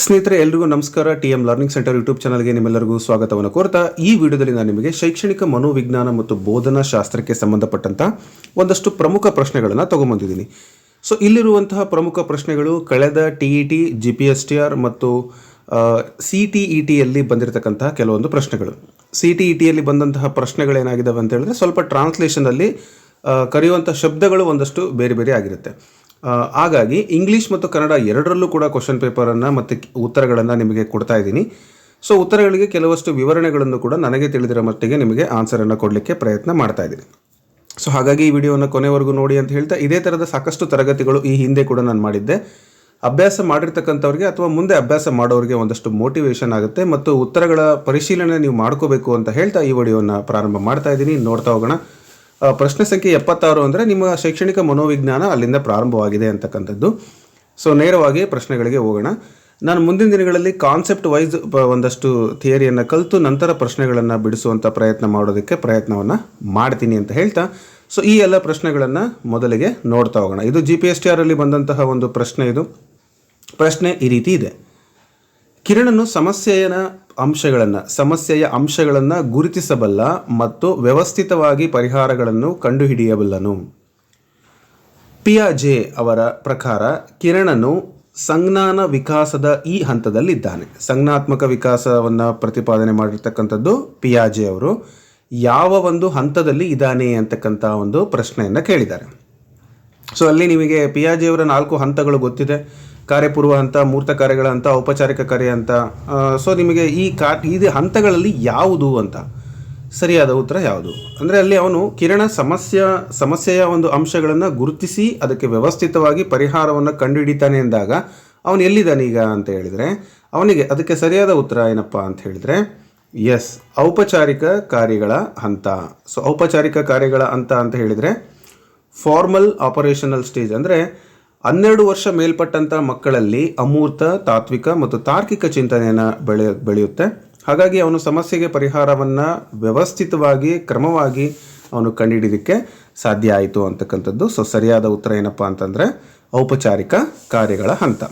ಸ್ನೇಹಿತರೆ, ಎಲ್ರಿಗೂ ನಮಸ್ಕಾರ. T M learning centre YouTube ಚಾನಲ್ಗೆ ನಿಮ್ಮೆಲ್ಲರಿಗೂ ಸ್ವಾಗತವನ್ನು ಕೋರ್ತಾ, ಈ ವಿಡಿಯೋದಲ್ಲಿ ನಾನು ನಿಮಗೆ ಶೈಕ್ಷಣಿಕ ಮನೋವಿಜ್ಞಾನ ಮತ್ತು ಬೋಧನಾ ಶಾಸ್ತ್ರಕ್ಕೆ ಸಂಬಂಧಪಟ್ಟಂತ ಒಂದಷ್ಟು ಪ್ರಮುಖ ಪ್ರಶ್ನೆಗಳನ್ನು ತಗೊಂಬಂದಿದ್ದೀನಿ. ಸೊ ಇಲ್ಲಿರುವಂತಹ ಪ್ರಮುಖ ಪ್ರಶ್ನೆಗಳು ಕಳೆದ T E T G P S T R ಮತ್ತು ಸಿ ಟಿ ಇ ಟಿಯಲ್ಲಿ ಬಂದಿರತಕ್ಕಂತಹ ಕೆಲವೊಂದು ಪ್ರಶ್ನೆಗಳು. ಸಿ ಟಿ ಇ ಟಿಯಲ್ಲಿ ಬಂದಂತಹ ಪ್ರಶ್ನೆಗಳೇನಾಗಿದ್ದಾವೆ ಅಂತ ಹೇಳಿದ್ರೆ, ಸ್ವಲ್ಪ ಟ್ರಾನ್ಸ್ಲೇಷನಲ್ಲಿ ಕರೆಯುವಂಥ ಶಬ್ದಗಳು ಒಂದಷ್ಟು ಬೇರೆ ಬೇರೆ ಆಗಿರುತ್ತೆ. ಹಾಗಾಗಿ ಇಂಗ್ಲೀಷ್ ಮತ್ತು ಕನ್ನಡ ಎರಡರಲ್ಲೂ ಕೂಡ ಕ್ವಶನ್ ಪೇಪರನ್ನು ಮತ್ತು ಉತ್ತರಗಳನ್ನು ನಿಮಗೆ ಕೊಡ್ತಾ ಇದ್ದೀನಿ. ಸೊ ಉತ್ತರಗಳಿಗೆ ಕೆಲವಷ್ಟು ವಿವರಣೆಗಳನ್ನು ಕೂಡ ನನಗೆ ತಿಳಿದಿರೋ ಮಟ್ಟಿಗೆ ನಿಮಗೆ ಆನ್ಸರನ್ನು ಕೊಡಲಿಕ್ಕೆ ಪ್ರಯತ್ನ ಮಾಡ್ತಾ ಇದ್ದೀನಿ. ಸೊ ಹಾಗಾಗಿ ಈ ವಿಡಿಯೋವನ್ನು ಕೊನೆವರೆಗೂ ನೋಡಿ ಅಂತ ಹೇಳ್ತಾ, ಇದೇ ಥರದ ಸಾಕಷ್ಟು ತರಗತಿಗಳು ಈ ಹಿಂದೆ ಕೂಡ ನಾನು ಮಾಡಿದ್ದೆ. ಅಭ್ಯಾಸ ಮಾಡಿರ್ತಕ್ಕಂಥವ್ರಿಗೆ ಅಥವಾ ಮುಂದೆ ಅಭ್ಯಾಸ ಮಾಡೋರಿಗೆ ಒಂದಷ್ಟು ಮೋಟಿವೇಶನ್ ಆಗುತ್ತೆ ಮತ್ತು ಉತ್ತರಗಳ ಪರಿಶೀಲನೆ ನೀವು ಮಾಡ್ಕೋಬೇಕು ಅಂತ ಹೇಳ್ತಾ ಈ ವಿಡಿಯೋವನ್ನು ಪ್ರಾರಂಭ ಮಾಡ್ತಾ ಇದ್ದೀನಿ. ನೋಡ್ತಾ ಹೋಗೋಣ. ಪ್ರಶ್ನೆ ಸಂಖ್ಯೆ ಎಪ್ಪತ್ತಾರು ಅಂದರೆ ನಿಮ್ಮ ಶೈಕ್ಷಣಿಕ ಮನೋವಿಜ್ಞಾನ ಅಲ್ಲಿಂದ ಪ್ರಾರಂಭವಾಗಿದೆ ಅಂತಕ್ಕಂಥದ್ದು. ಸೊ ನೇರವಾಗಿ ಪ್ರಶ್ನೆಗಳಿಗೆ ಹೋಗೋಣ. ನಾನು ಮುಂದಿನ ದಿನಗಳಲ್ಲಿ ಕಾನ್ಸೆಪ್ಟ್ ವೈಸ್ ಒಂದಷ್ಟು ಥಿಯರಿಯನ್ನು ಕಲಿತು ನಂತರ ಪ್ರಶ್ನೆಗಳನ್ನು ಬಿಡಿಸುವಂಥ ಪ್ರಯತ್ನ ಮಾಡೋದಕ್ಕೆ ಪ್ರಯತ್ನವನ್ನು ಮಾಡ್ತೀನಿ ಅಂತ ಹೇಳ್ತಾ. ಸೊ ಈ ಎಲ್ಲ ಪ್ರಶ್ನೆಗಳನ್ನು ಮೊದಲಿಗೆ ನೋಡ್ತಾ ಹೋಗೋಣ. ಇದು ಜಿ ಪಿ ಎಸ್ ಟಿ ಆರಲ್ಲಿ ಬಂದಂತಹ ಒಂದು ಪ್ರಶ್ನೆ ಇದು. ಪ್ರಶ್ನೆ ಈ ರೀತಿ ಇದೆ. ಕಿರಣನು ಸಮಸ್ಯೆಯ ಅಂಶಗಳನ್ನು ಸಮಸ್ಯೆಯ ಅಂಶಗಳನ್ನು ಗುರುತಿಸಬಲ್ಲ ಮತ್ತು ವ್ಯವಸ್ಥಿತವಾಗಿ ಪರಿಹಾರಗಳನ್ನು ಕಂಡುಹಿಡಿಯಬಲ್ಲನು. ಪಿಯಾಜೆ ಅವರ ಪ್ರಕಾರ ಕಿರಣನು ಸಂಜ್ಞಾನ ವಿಕಾಸದ ಈ ಹಂತದಲ್ಲಿದ್ದಾನೆ. ಸಂಜ್ಞಾತ್ಮಕ ವಿಕಾಸವನ್ನು ಪ್ರತಿಪಾದನೆ ಮಾಡಿರ್ತಕ್ಕಂಥದ್ದು ಪಿಯಾಜೆ ಅವರು. ಯಾವ ಒಂದು ಹಂತದಲ್ಲಿ ಇದ್ದಾನೆ ಅಂತಕ್ಕಂಥ ಒಂದು ಪ್ರಶ್ನೆಯನ್ನು ಕೇಳಿದ್ದಾರೆ. ಸೊ ಅಲ್ಲಿ ನಿಮಗೆ ಪಿಯಾಜಿಯವರ ನಾಲ್ಕು ಹಂತಗಳು ಗೊತ್ತಿದೆ. ಕಾರ್ಯಪೂರ್ವ ಹಂತ ಮೂರ್ತ ಕಾರ್ಯಗಳ ಹಂತ ಔಪಚಾರಿಕ ಕಾರ್ಯ ಅಂತ ಸೊ ನಿಮಗೆ ಈ ಕಾ ಇದು ಹಂತಗಳಲ್ಲಿ ಯಾವುದು ಅಂತ ಸರಿಯಾದ ಉತ್ತರ ಯಾವುದು? ಅಂದರೆ ಅಲ್ಲಿ ಅವನು ಕಿರಣ ಸಮಸ್ಯೆ, ಸಮಸ್ಯೆಯ ಒಂದು ಅಂಶಗಳನ್ನು ಗುರುತಿಸಿ ಅದಕ್ಕೆ ವ್ಯವಸ್ಥಿತವಾಗಿ ಪರಿಹಾರವನ್ನು ಕಂಡುಹಿಡಿತಾನೆ ಎಂದಾಗ ಅವನು ಎಲ್ಲಿದ್ದಾನೆ ಈಗ ಅಂತ ಹೇಳಿದರೆ, ಅವನಿಗೆ ಅದಕ್ಕೆ ಸರಿಯಾದ ಉತ್ತರ ಏನಪ್ಪ ಅಂತ ಹೇಳಿದರೆ ಎಸ್ ಔಪಚಾರಿಕ ಕಾರ್ಯಗಳ ಹಂತ. ಸೊ ಔಪಚಾರಿಕ ಕಾರ್ಯಗಳ ಹಂತ ಅಂತ ಹೇಳಿದರೆ ಫಾರ್ಮಲ್ ಆಪರೇಷನಲ್ ಸ್ಟೇಜ್ ಅಂದರೆ ಹನ್ನೆರಡು ವರ್ಷ ಮೇಲ್ಪಟ್ಟಂಥ ಮಕ್ಕಳಲ್ಲಿ ಅಮೂರ್ತ, ತಾತ್ವಿಕ ಮತ್ತು ತಾರ್ಕಿಕ ಚಿಂತನೆಯನ್ನು ಬೆಳೆ, ಬೆಳೆಯುತ್ತೆ. ಹಾಗಾಗಿ ಅವನು ಸಮಸ್ಯೆಗೆ ಪರಿಹಾರವನ್ನು ವ್ಯವಸ್ಥಿತವಾಗಿ, ಕ್ರಮವಾಗಿ ಅವನು ಕಂಡುಹಿಡಿಯೋದಕ್ಕೆ ಸಾಧ್ಯ ಆಯಿತು ಅಂತಕ್ಕಂಥದ್ದು. ಸೊ ಸರಿಯಾದ ಉತ್ತರ ಏನಪ್ಪ ಅಂತಂದರೆ ಔಪಚಾರಿಕ ಕಾರ್ಯಗಳ ಹಂತ.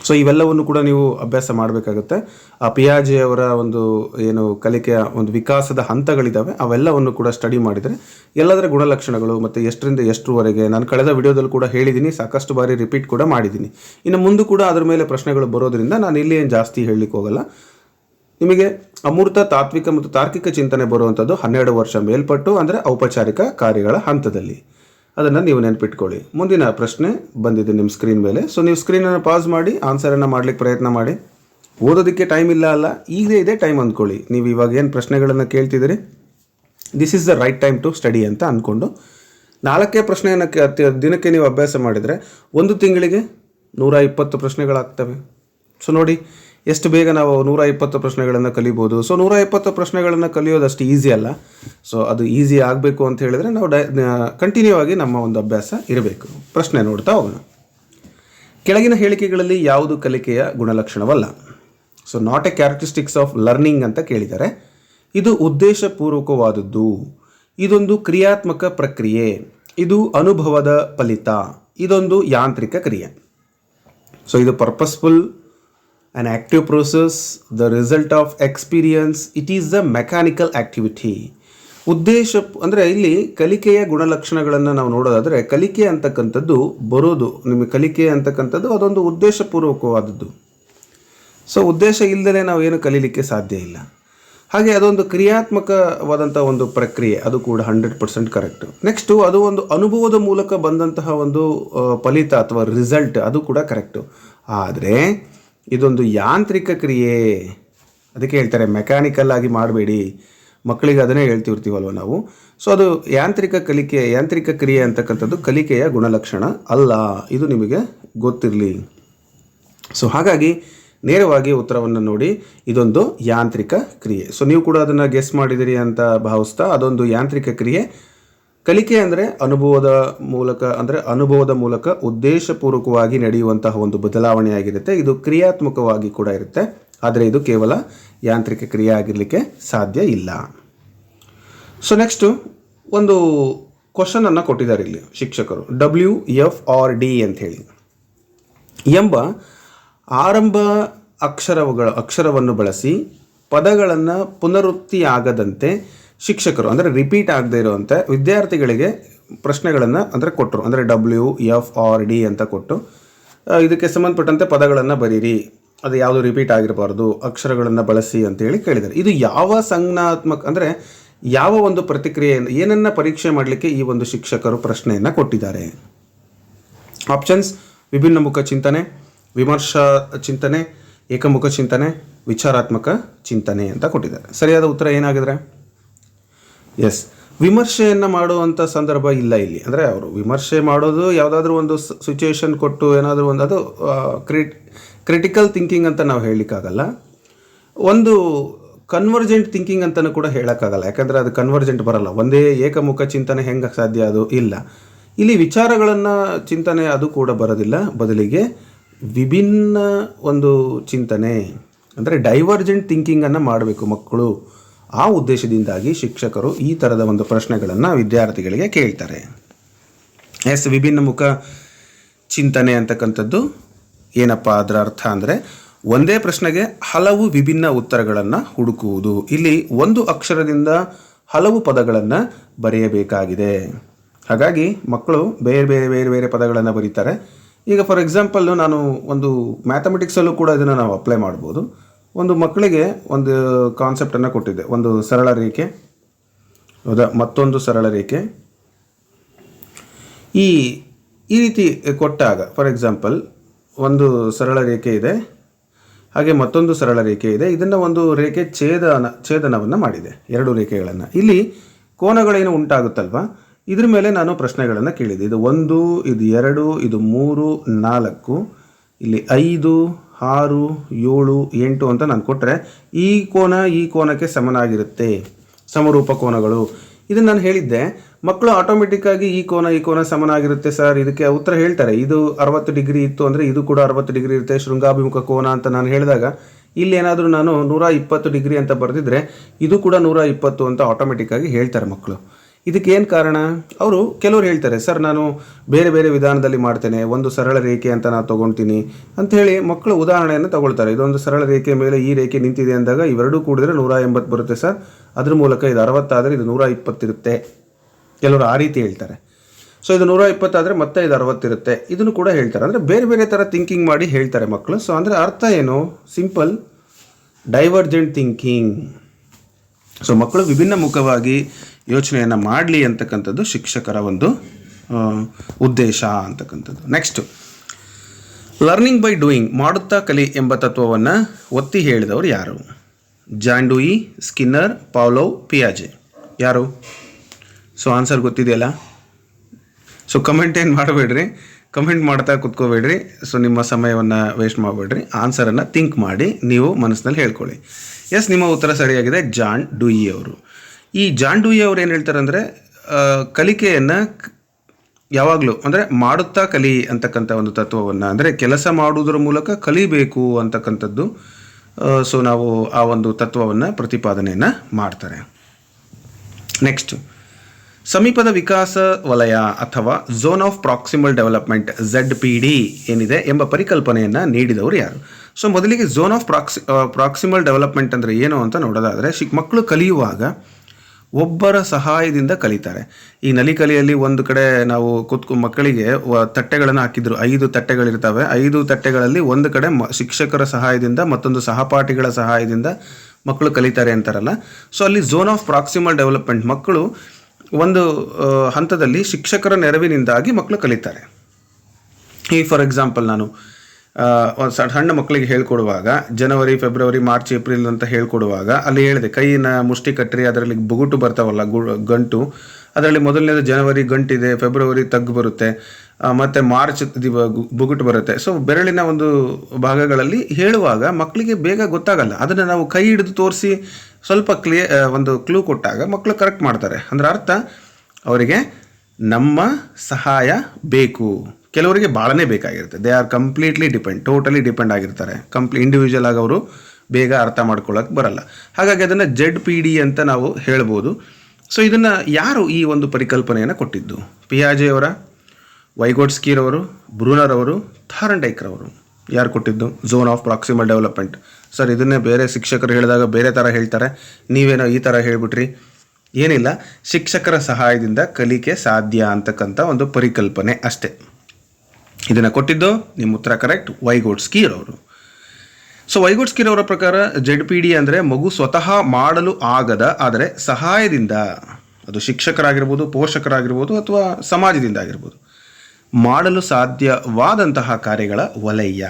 ಸೊ ಇವೆಲ್ಲವನ್ನು ಕೂಡ ನೀವು ಅಭ್ಯಾಸ ಮಾಡಬೇಕಾಗುತ್ತೆ. ಆ, ಪಿಯಾಜೆ ಅವರ ಒಂದು ಏನು ಕಲಿಕೆಯ ಒಂದು ವಿಕಾಸದ ಹಂತಗಳಿದ್ದಾವೆ ಅವೆಲ್ಲವನ್ನು ಕೂಡ ಸ್ಟಡಿ ಮಾಡಿದರೆ ಎಲ್ಲದರ ಗುಣಲಕ್ಷಣಗಳು ಮತ್ತು ಎಷ್ಟರಿಂದ ಎಷ್ಟರವರೆಗೆ ನಾನು ಕಳೆದ ವಿಡಿಯೋದಲ್ಲಿ ಕೂಡ ಹೇಳಿದ್ದೀನಿ ಸಾಕಷ್ಟು ಬಾರಿ ರಿಪೀಟ್ ಕೂಡ ಮಾಡಿದ್ದೀನಿ ಇನ್ನು ಮುಂದೆ ಕೂಡ ಅದರ ಮೇಲೆ ಪ್ರಶ್ನೆಗಳು ಬರೋದರಿಂದ ನಾನು ಇಲ್ಲಿ ಏನು ಜಾಸ್ತಿ ಹೇಳಲಿಕ್ಕೆ ಹೋಗಲ್ಲ. ನಿಮಗೆ ಅಮೂರ್ತ ತಾತ್ವಿಕ ಮತ್ತು ತಾರ್ಕಿಕ ಚಿಂತನೆ ಬರುವಂಥದ್ದು ಹನ್ನೆರಡು ವರ್ಷ ಮೇಲ್ಪಟ್ಟು ಅಂದರೆ ಔಪಚಾರಿಕ ಕಾರ್ಯಗಳ ಹಂತದಲ್ಲಿ. ಅದನ್ನು ನೀವು ನೆನಪಿಟ್ಕೊಳ್ಳಿ. ಮುಂದಿನ ಪ್ರಶ್ನೆ ಬಂದಿದೆ ನಿಮ್ಮ ಸ್ಕ್ರೀನ್ ಮೇಲೆ. ಸೊ ನೀವು ಸ್ಕ್ರೀನನ್ನು ಪಾಸ್ ಮಾಡಿ ಆನ್ಸರನ್ನು ಮಾಡ್ಲಿಕ್ಕೆ ಪ್ರಯತ್ನ ಮಾಡಿ. ಓದೋದಕ್ಕೆ ಟೈಮ್ ಇಲ್ಲ ಅಲ್ಲ, ಈಗಲೇ ಇದೆ ಟೈಮ್ ಅಂದ್ಕೊಳ್ಳಿ. ನೀವು ಇವಾಗ ಏನು ಪ್ರಶ್ನೆಗಳನ್ನು ಕೇಳ್ತಿದ್ದೀರಿ? This is the right time to study ಅಂತ ಅಂದ್ಕೊಂಡು ನಾಲ್ಕೇ ಪ್ರಶ್ನೆಯನ್ನು ದಿನಕ್ಕೆ ನೀವು ಅಭ್ಯಾಸ ಮಾಡಿದರೆ ಒಂದು ತಿಂಗಳಿಗೆ ನೂರ ಇಪ್ಪತ್ತು ಪ್ರಶ್ನೆಗಳಾಗ್ತವೆ. ಸೊ ನೋಡಿ. ಎಷ್ಟು ಬೇಗ ನಾವು ನೂರ ಇಪ್ಪತ್ತು ಪ್ರಶ್ನೆಗಳನ್ನು ಕಲಿಬೋದು? ಸೊ ನೂರ ಇಪ್ಪತ್ತು ಪ್ರಶ್ನೆಗಳನ್ನು ಕಲಿಯೋದು ಅಷ್ಟು ಈಸಿ ಅಲ್ಲ. ಸೊ ಅದು ಈಸಿ ಆಗಬೇಕು ಅಂತ ಹೇಳಿದರೆ ನಾವು ಡೈ ಕಂಟಿನ್ಯೂ ಆಗಿ ನಮ್ಮ ಒಂದು ಅಭ್ಯಾಸ ಇರಬೇಕು. ಪ್ರಶ್ನೆ ನೋಡ್ತಾ ಹೋಗೋಣ. ಕೆಳಗಿನ ಹೇಳಿಕೆಗಳಲ್ಲಿ ಯಾವುದು ಕಲಿಕೆಯ ಗುಣಲಕ್ಷಣವಲ್ಲ? So not a characteristics of learning ಅಂತ ಕೇಳಿದ್ದಾರೆ. ಇದು ಉದ್ದೇಶಪೂರ್ವಕವಾದದ್ದು. ಇದೊಂದು ಕ್ರಿಯಾತ್ಮಕ ಪ್ರಕ್ರಿಯೆ. ಇದು ಅನುಭವದ ಫಲಿತ. ಇದೊಂದು ಯಾಂತ್ರಿಕ ಕ್ರಿಯೆ. ಸೊ ಇದು purposeful an active process, the result of experience, it is the mechanical activity. ಉದ್ದೇಶ ಅಂದರೆ ಇಲ್ಲಿ ಕಲಿಕೆಯ ಗುಣಲಕ್ಷಣಗಳನ್ನು ನಾವು ನೋಡೋದಾದರೆ ಕಲಿಕೆ ಅಂತಕ್ಕಂಥದ್ದು ಬರೋದು. ನಿಮಗೆ ಕಲಿಕೆ ಅಂತಕ್ಕಂಥದ್ದು ಅದೊಂದು ಉದ್ದೇಶಪೂರ್ವಕವಾದದ್ದು. ಸೊ ಉದ್ದೇಶ ಇಲ್ಲದೇ ನಾವು ಏನು ಕಲೀಲಿಕ್ಕೆ ಸಾಧ್ಯ ಇಲ್ಲ. ಹಾಗೆ ಅದೊಂದು ಕ್ರಿಯಾತ್ಮಕವಾದಂಥ ಒಂದು ಪ್ರಕ್ರಿಯೆ, ಅದು ಕೂಡ ಹಂಡ್ರೆಡ್ ಪರ್ಸೆಂಟ್ ಕರೆಕ್ಟು ನೆಕ್ಸ್ಟು ಅದು ಒಂದು ಅನುಭವದ ಮೂಲಕ ಬಂದಂತಹ ಒಂದು ಫಲಿತ ಅಥವಾ ರಿಸಲ್ಟ್ ಅದು ಕೂಡ ಕರೆಕ್ಟು ಆದರೆ ಇದೊಂದು ಯಾಂತ್ರಿಕ ಕ್ರಿಯೆ. ಅದಕ್ಕೆ ಹೇಳ್ತಾರೆ ಮೆಕ್ಯಾನಿಕಲ್ ಆಗಿ ಮಾಡಬೇಡಿ. ಮಕ್ಕಳಿಗೆ ಅದನ್ನೇ ಹೇಳ್ತಿರ್ತೀವಲ್ವ ನಾವು? ಸೊ ಅದು ಯಾಂತ್ರಿಕ ಕಲಿಕೆ, ಯಾಂತ್ರಿಕ ಕ್ರಿಯೆ ಅಂತಕ್ಕಂಥದ್ದು ಕಲಿಕೆಯ ಗುಣಲಕ್ಷಣ ಅಲ್ಲ. ಇದು ನಿಮಗೆ ಗೊತ್ತಿರಲಿ. ಸೊ ಹಾಗಾಗಿ ನೇರವಾಗಿ ಉತ್ತರವನ್ನು ನೋಡಿ, ಇದೊಂದು ಯಾಂತ್ರಿಕ ಕ್ರಿಯೆ. ಸೊ ನೀವು ಕೂಡ ಅದನ್ನು ಗೆಸ್ ಮಾಡಿದಿರಿ ಅಂತ ಭಾವಿಸ್ತಾ, ಅದೊಂದು ಯಾಂತ್ರಿಕ ಕ್ರಿಯೆ. ಕಲಿಕೆ ಅಂದರೆ ಅನುಭವದ ಮೂಲಕ ಅಂದರೆ ಅನುಭವದ ಮೂಲಕ ಉದ್ದೇಶಪೂರ್ವಕವಾಗಿ ನಡೆಯುವಂತಹ ಒಂದು ಬದಲಾವಣೆಯಾಗಿರುತ್ತೆ ಇದು ಕ್ರಿಯಾತ್ಮಕವಾಗಿ ಕೂಡ ಇರುತ್ತೆ. ಆದರೆ ಇದು ಕೇವಲ ಯಾಂತ್ರಿಕ ಕ್ರಿಯೆ ಆಗಿರಲಿಕ್ಕೆ ಸಾಧ್ಯ ಇಲ್ಲ. ಸೊ ನೆಕ್ಸ್ಟು ಒಂದು ಕ್ವಶನನ್ನು ಕೊಟ್ಟಿದ್ದಾರೆ ಇಲ್ಲಿ ಶಿಕ್ಷಕರು. ಡಬ್ಲ್ಯೂ ಎಫ್ ಆರ್ ಡಿ ಅಂತ ಹೇಳಿ. ಎಂಬ ಆರಂಭ ಅಕ್ಷರಗಳ ಅಕ್ಷರವನ್ನು ಬಳಸಿ ಪದಗಳನ್ನು ಪುನರುಕ್ತಿಯಾಗದಂತೆ ಶಿಕ್ಷಕರು, ಅಂದರೆ ರಿಪೀಟ್ ಆಗದೆ ಇರುವಂತೆ ವಿದ್ಯಾರ್ಥಿಗಳಿಗೆ ಪ್ರಶ್ನೆಗಳನ್ನು, ಅಂದರೆ ಕೊಟ್ಟರು ಅಂದರೆ ಡಬ್ಲ್ಯೂ ಎಫ್ ಆರ್ ಡಿ ಅಂತ ಕೊಟ್ಟು ಇದಕ್ಕೆ ಸಂಬಂಧಪಟ್ಟಂತೆ ಪದಗಳನ್ನು ಬರೀರಿ. ಅದು ಯಾವುದು ರಿಪೀಟ್ ಆಗಿರಬಾರ್ದು. ಅಕ್ಷರಗಳನ್ನು ಬಳಸಿ ಅಂತೇಳಿ ಕೇಳಿದ್ದಾರೆ. ಇದು ಯಾವ ಸಂಜ್ಞಾತ್ಮಕ, ಅಂದರೆ ಯಾವ ಒಂದು ಪ್ರತಿಕ್ರಿಯೆಯನ್ನು, ಏನನ್ನ ಪರೀಕ್ಷೆ ಮಾಡಲಿಕ್ಕೆ ಈ ಒಂದು ಶಿಕ್ಷಕರು ಪ್ರಶ್ನೆಯನ್ನು ಕೊಟ್ಟಿದ್ದಾರೆ? ಆಪ್ಷನ್ಸ್ ವಿಭಿನ್ನ ಮುಖ ಚಿಂತನೆ, ವಿಮರ್ಶಾ ಚಿಂತನೆ, ಏಕಮುಖ ಚಿಂತನೆ, ವಿಚಾರಾತ್ಮಕ ಚಿಂತನೆ ಅಂತ ಕೊಟ್ಟಿದ್ದಾರೆ. ಸರಿಯಾದ ಉತ್ತರ ಏನಾಗಿದ್ರೆ? ಎಸ್ ವಿಮರ್ಶೆಯನ್ನು ಮಾಡುವಂಥ ಸಂದರ್ಭ ಇಲ್ಲ ಇಲ್ಲಿ. ಅಂದರೆ ಅವರು ವಿಮರ್ಶೆ ಮಾಡೋದು ಯಾವುದಾದ್ರೂ ಒಂದು ಸಿಚುವೇಶನ್ ಕೊಟ್ಟು ಏನಾದರೂ ಒಂದು, ಅದು ಕ್ರಿಟ್ ಕ್ರಿಟಿಕಲ್ ಥಿಂಕಿಂಗ್ ಅಂತ ನಾವು ಹೇಳಲಿಕ್ಕಾಗಲ್ಲ. ಒಂದು ಕನ್ವರ್ಜೆಂಟ್ ಥಿಂಕಿಂಗ್ ಅಂತಲೂ ಕೂಡ ಹೇಳೋಕ್ಕಾಗಲ್ಲ. ಯಾಕಂದರೆ ಅದು ಕನ್ವರ್ಜೆಂಟ್ ಬರಲ್ಲ. ಒಂದೇ ಏಕಮುಖ ಚಿಂತನೆ ಹೆಂಗೆ ಸಾಧ್ಯ ಅದು ಇಲ್ಲ. ಇಲ್ಲಿ ವಿಚಾರಗಳನ್ನು ಚಿಂತನೆ ಅದು ಕೂಡ ಬರೋದಿಲ್ಲ. ಬದಲಿಗೆ ವಿಭಿನ್ನ ಒಂದು ಚಿಂತನೆ. ಅಂದರೆ ಡೈವರ್ಜೆಂಟ್ ಥಿಂಕಿಂಗನ್ನು ಮಾಡಬೇಕು ಮಕ್ಕಳು. ಆ ಉದ್ದೇಶದಿಂದಾಗಿ ಶಿಕ್ಷಕರು ಈ ಥರದ ಒಂದು ಪ್ರಶ್ನೆಗಳನ್ನು ವಿದ್ಯಾರ್ಥಿಗಳಿಗೆ ಕೇಳ್ತಾರೆ. ಎಸ್ ವಿಭಿನ್ನ ಮುಖ ಚಿಂತನೆ ಅಂತಕ್ಕಂಥದ್ದು ಏನಪ್ಪ ಅದರ ಅರ್ಥ ಅಂದರೆ ಒಂದೇ ಪ್ರಶ್ನೆಗೆ ಹಲವು ವಿಭಿನ್ನ ಉತ್ತರಗಳನ್ನು ಹುಡುಕುವುದು. ಇಲ್ಲಿ ಒಂದು ಅಕ್ಷರದಿಂದ ಹಲವು ಪದಗಳನ್ನು ಬರೆಯಬೇಕಾಗಿದೆ. ಹಾಗಾಗಿ ಮಕ್ಕಳು ಬೇರೆ ಬೇರೆ ಬೇರೆ ಬೇರೆ ಪದಗಳನ್ನು ಬರೀತಾರೆ. ಈಗ ಫಾರ್ ಎಕ್ಸಾಂಪಲ್ಲು ನಾನು ಒಂದು ಮ್ಯಾಥಮೆಟಿಕ್ಸಲ್ಲೂ ಕೂಡ ಇದನ್ನು ನಾವು ಅಪ್ಲೈ ಮಾಡ್ಬೋದು. ಒಂದು ಮಕ್ಕಳಿಗೆ ಒಂದು ಕಾನ್ಸೆಪ್ಟನ್ನು ಕೊಟ್ಟಿದ್ದೆ. ಒಂದು ಸರಳ ರೇಖೆ, ಹೌದಾ? ಮತ್ತೊಂದು ಸರಳ ರೇಖೆ. ಈ ಈ ರೀತಿ ಕೊಟ್ಟಾಗ ಫಾರ್ ಎಕ್ಸಾಂಪಲ್ ಒಂದು ಸರಳ ರೇಖೆ ಇದೆ, ಹಾಗೆ ಮತ್ತೊಂದು ಸರಳ ರೇಖೆ ಇದೆ. ಇದನ್ನು ಒಂದು ರೇಖೆ ಛೇದನ, ಛೇದನವನ್ನು ಮಾಡಿದೆ, ಎರಡು ರೇಖೆಗಳನ್ನು. ಇಲ್ಲಿ ಕೋನಗಳೇನು ಉಂಟಾಗುತ್ತಲ್ವಾ? ಇದ್ರ ಮೇಲೆ ನಾನು ಪ್ರಶ್ನೆಗಳನ್ನು ಕೇಳಿದೆ. ಇದು ಒಂದು, ಇದು ಎರಡು, ಇದು ಮೂರು, ನಾಲ್ಕು, ಇಲ್ಲಿ ಐದು ಆರು, ಏಳು, ಎಂಟು ಅಂತ ನಾನು ಕೊಟ್ಟರೆ ಈ ಕೋನ ಈ ಕೋನಕ್ಕೆ ಸಮನಾಗಿರುತ್ತೆ. ಸಮರೂಪ ಕೋನಗಳು. ಇದನ್ನು ನಾನು ಹೇಳಿದ್ದೆ ಮಕ್ಕಳು ಆಟೋಮೆಟಿಕ್ಕಾಗಿ ಈ ಕೋನ ಈ ಕೋನ ಸಮನಾಗಿರುತ್ತೆ ಸರ್ ಇದಕ್ಕೆ ಉತ್ತರ ಹೇಳ್ತಾರೆ, ಇದು ಅರವತ್ತು ಡಿಗ್ರಿ ಇತ್ತು ಅಂದರೆ ಇದು ಕೂಡ ಅರವತ್ತು ಡಿಗ್ರಿ ಇರುತ್ತೆ, ಶೃಂಗಾಭಿಮುಖ ಕೋನ ಅಂತ ನಾನು ಹೇಳಿದಾಗ. ಇಲ್ಲಿ ಏನಾದರೂ ನಾನು ನೂರ ಇಪ್ಪತ್ತು ಡಿಗ್ರಿ ಅಂತ ಬರೆದಿದ್ರೆ ಇದು ಕೂಡ ನೂರ ಇಪ್ಪತ್ತು ಅಂತ ಆಟೋಮೆಟಿಕ್ಕಾಗಿ ಹೇಳ್ತಾರೆ ಮಕ್ಕಳು ಇದಕ್ಕೆ ಏನು ಕಾರಣ? ಅವರು ಕೆಲವರು ಹೇಳ್ತಾರೆ, ಸರ್, ನಾನು ಬೇರೆ ಬೇರೆ ವಿಧಾನದಲ್ಲಿ ಮಾಡ್ತೇನೆ, ಒಂದು ಸರಳ ರೇಖೆ ಅಂತ ನಾನು ತೊಗೊಳ್ತೀನಿ ಅಂಥೇಳಿ ಮಕ್ಕಳು ಉದಾಹರಣೆಯನ್ನು ತಗೊಳ್ತಾರೆ. ಇದೊಂದು ಸರಳ ರೇಖೆ ಮೇಲೆ ಈ ರೇಖೆ ನಿಂತಿದೆ ಅಂದಾಗ ಇವೆರಡೂ ಕೂಡಿದ್ರೆ ನೂರ ಎಂಬತ್ತು ಬರುತ್ತೆ, ಸರ್. ಅದ್ರ ಮೂಲಕ ಇದು ಅರವತ್ತಾದರೆ ಇದು ನೂರ ಇಪ್ಪತ್ತಿರುತ್ತೆ ಕೆಲವರು ಆ ರೀತಿ ಹೇಳ್ತಾರೆ. ಸೊ, ಇದು ನೂರ ಇಪ್ಪತ್ತಾದರೆ ಮತ್ತೆ ಇದು ಅರವತ್ತಿರುತ್ತೆ ಇದನ್ನು ಕೂಡ ಹೇಳ್ತಾರೆ. ಅಂದರೆ ಬೇರೆ ಬೇರೆ ಥರ ಥಿಂಕಿಂಗ್ ಮಾಡಿ ಹೇಳ್ತಾರೆ ಮಕ್ಕಳು. ಸೊ, ಅಂದರೆ ಅರ್ಥ ಏನು? ಸಿಂಪಲ್ ಡೈವರ್ಜೆಂಟ್ ಥಿಂಕಿಂಗ್ ಸೊ ಮಕ್ಕಳು ವಿಭಿನ್ನ ಮುಖವಾಗಿ ಯೋಚನೆಯನ್ನು ಮಾಡಲಿ ಅಂತಕ್ಕಂಥದ್ದು ಶಿಕ್ಷಕರ ಒಂದು ಉದ್ದೇಶ ಅಂತಕ್ಕಂಥದ್ದು. ನೆಕ್ಸ್ಟು ಲರ್ನಿಂಗ್ ಬೈ ಡೂಯಿಂಗ್ ಮಾಡುತ್ತಾ ಕಲಿ ಎಂಬ ತತ್ವವನ್ನು ಒತ್ತಿ ಹೇಳಿದವರು ಯಾರು? John Dewey Dewey Skinner Pavlov ಪಿಯಾಜೆ. ಯಾರು? ಸೊ ಆನ್ಸರ್ ಗೊತ್ತಿದೆಯಲ್ಲ? ಸೊ ಕಮೆಂಟ್ ಏನು ಮಾಡಬೇಡ್ರಿ? ಕಮೆಂಟ್ ಮಾಡ್ತಾ ಕುತ್ಕೋಬೇಡ್ರಿ. ಸೊ ನಿಮ್ಮ ಸಮಯವನ್ನು ವೇಸ್ಟ್ ಮಾಡಬೇಡ್ರಿ. ಆನ್ಸರನ್ನು ಥಿಂಕ್ ಮಾಡಿ, ನೀವು ಮನಸ್ಸಿನಲ್ಲಿ ಹೇಳ್ಕೊಳ್ಳಿ. ಎಸ್, ನಿಮ್ಮ ಉತ್ತರ ಸರಿಯಾಗಿದೆ. ಜಾನ್ ಡೂಯಿ ಅವರು. ಈ ಜಾನ್ ಡೂಯಿ ಅವರು ಏನು ಹೇಳ್ತಾರೆ ಅಂದರೆ ಕಲಿಕೆಯನ್ನು ಯಾವಾಗಲೂ ಅಂದರೆ ಮಾಡುತ್ತಾ ಕಲಿ ಅಂತಕ್ಕಂಥ ಒಂದು ತತ್ವವನ್ನು, ಅಂದರೆ ಕೆಲಸ ಮಾಡುವುದರ ಮೂಲಕ ಕಲಿಬೇಕು ಅಂತಕ್ಕಂಥದ್ದು ಸೊ ನಾವು ಆ ಒಂದು ತತ್ವವನ್ನು ಪ್ರತಿಪಾದನೆಯನ್ನು ಮಾಡ್ತಾರೆ. ನೆಕ್ಸ್ಟ್, ಸಮೀಪದ ವಿಕಾಸ ವಲಯ ಅಥವಾ zone of proximal development Z P D ಏನಿದೆ ಎಂಬ ಪರಿಕಲ್ಪನೆಯನ್ನು ನೀಡಿದವರು ಯಾರು? ಸೊ ಮೊದಲಿಗೆ zone of proxy proximal development ಅಂದರೆ ಏನು ಅಂತ ನೋಡೋದಾದರೆ ಶಿಕ್ ಮಕ್ಕಳು ಕಲಿಯುವಾಗ ಒಬ್ಬರ ಸಹಾಯದಿಂದ ಕಲಿತಾರೆ. ಈ ನಲಿಕಲಿಯಲ್ಲಿ ಒಂದು ಕಡೆ ನಾವು ಕೂತ್ಕೊ, ಮಕ್ಕಳಿಗೆ ತಟ್ಟೆಗಳನ್ನು ಹಾಕಿದ್ರು. ಐದು ತಟ್ಟೆಗಳಿರ್ತವೆ. ಐದು ತಟ್ಟೆಗಳಲ್ಲಿ ಒಂದು ಕಡೆ ಮ, ಶಿಕ್ಷಕರ ಸಹಾಯದಿಂದ, ಮತ್ತೊಂದು ಸಹಪಾಠಿಗಳ ಸಹಾಯದಿಂದ ಮಕ್ಕಳು ಕಲಿತಾರೆ ಅಂತಾರಲ್ಲ. ಸೊ ಅಲ್ಲಿ ಝೋನ್ ಆಫ್ ಪ್ರಾಕ್ಸಿಮಲ್ ಡೆವಲಪ್ಮೆಂಟ್ ಮಕ್ಕಳು ಒಂದು ಹಂತದಲ್ಲಿ ಶಿಕ್ಷಕರ ನೆರವಿನಿಂದಾಗಿ ಮಕ್ಕಳು ಕಲಿತಾರೆ. ಈ ಫಾರ್ ಎಕ್ಸಾಂಪಲ್ ನಾನು ಒಂದು ಸಣ್ಣ ಮಕ್ಕಳಿಗೆ ಹೇಳ್ಕೊಡುವಾಗ, ಜನವರಿ, ಫೆಬ್ರವರಿ, ಮಾರ್ಚ್, ಏಪ್ರಿಲ್ ಅಂತ ಹೇಳ್ಕೊಡುವಾಗ, ಅಲ್ಲಿ ಹೇಳಿದೆ ಕೈಯಿನ ಮುಷ್ಟಿ ಕಟ್ಟ್ರಿ ಅದರಲ್ಲಿ ಬುಗುಟು ಬರ್ತಾವಲ್ಲ, ಗು ಗಂಟು, ಅದರಲ್ಲಿ ಮೊದಲನೇದು ಜನವರಿ, ಗಂಟಿದೆ, ಫೆಬ್ರವರಿ ತಗ್ಗು ಬರುತ್ತೆ ಮತ್ತು ಮಾರ್ಚ್ ಬುಗುಟು ಬರುತ್ತೆ. ಸೊ ಬೆರಳಿನ ಒಂದು ಭಾಗಗಳಲ್ಲಿ ಹೇಳುವಾಗ ಮಕ್ಕಳಿಗೆ ಬೇಗ ಗೊತ್ತಾಗಲ್ಲ. ಅದನ್ನು ನಾವು ಕೈ ಹಿಡಿದು ತೋರಿಸಿ ಸ್ವಲ್ಪ ಕ್ಲಿಯ ಒಂದು ಕ್ಲೂ ಕೊಟ್ಟಾಗ ಮಕ್ಕಳು ಕರೆಕ್ಟ್ ಮಾಡ್ತಾರೆ. ಅಂದ್ರೆ ಅರ್ಥ, ಅವರಿಗೆ ನಮ್ಮ ಸಹಾಯ ಬೇಕು. ಕೆಲವರಿಗೆ ಭಾಳನೇ ಬೇಕಾಗಿರುತ್ತೆ. They are completely depend totally depend ಆಗಿರ್ತಾರೆ. ಕಂಪ್ಲೀ ಇಂಡಿವಿಜುವಲ್ ಆಗಿ ಅವರು ಬೇಗ ಅರ್ಥ ಮಾಡ್ಕೊಳ್ಳೋಕೆ ಬರಲ್ಲ. ಹಾಗಾಗಿ ಅದನ್ನು ಜೆಡ್ ಪಿ ಡಿ ಅಂತ ನಾವು ಹೇಳ್ಬೋದು. ಸೊ ಇದನ್ನು ಯಾರು ಈ ಒಂದು ಪರಿಕಲ್ಪನೆಯನ್ನು ಕೊಟ್ಟಿದ್ದು? ಪಿಯಾಜೆ ಅವರ ವೈಗೋಟ್ಸ್ಕಿರವರು ಬ್ರೂನರ್ ಅವರು ಥಾರಂಡೈಕ್ರವರು ಯಾರು ಕೊಟ್ಟಿದ್ದು? Zone of proximal development sir ಇದನ್ನೇ ಬೇರೆ ಶಿಕ್ಷಕರು ಹೇಳಿದಾಗ ಬೇರೆ ಥರ ಹೇಳ್ತಾರೆ. ನೀವೇನೋ ಈ ಥರ ಹೇಳ್ಬಿಟ್ರಿ. ಏನಿಲ್ಲ. ಶಿಕ್ಷಕರ ಸಹಾಯದಿಂದ ಕಲಿಕೆ ಸಾಧ್ಯ ಅಂತಕ್ಕಂಥ ಒಂದು ಪರಿಕಲ್ಪನೆ ಅಷ್ಟೇ. ಇದನ್ನು ಕೊಟ್ಟಿದ್ದು ನಿಮ್ಮ ಉತ್ತರ ಕರೆಕ್ಟ್ ವೈಗೋಡ್ಸ್ಕೀರ್ ಅವರು ಸೊ ವೈಗೋಡ್ಸ್ಕಿರ್ ಅವರ ಪ್ರಕಾರ ಜೆಡ್ ಪಿ ಡಿ ಅಂದರೆ ಮಗು ಸ್ವತಃ ಮಾಡಲು ಆಗದ, ಆದರೆ ಸಹಾಯದಿಂದ, ಅದು ಶಿಕ್ಷಕರಾಗಿರ್ಬೋದು, ಪೋಷಕರಾಗಿರ್ಬೋದು ಅಥವಾ ಸಮಾಜದಿಂದ ಆಗಿರ್ಬೋದು, ಮಾಡಲು ಸಾಧ್ಯವಾದಂತಹ ಕಾರ್ಯಗಳ ವಲಯ.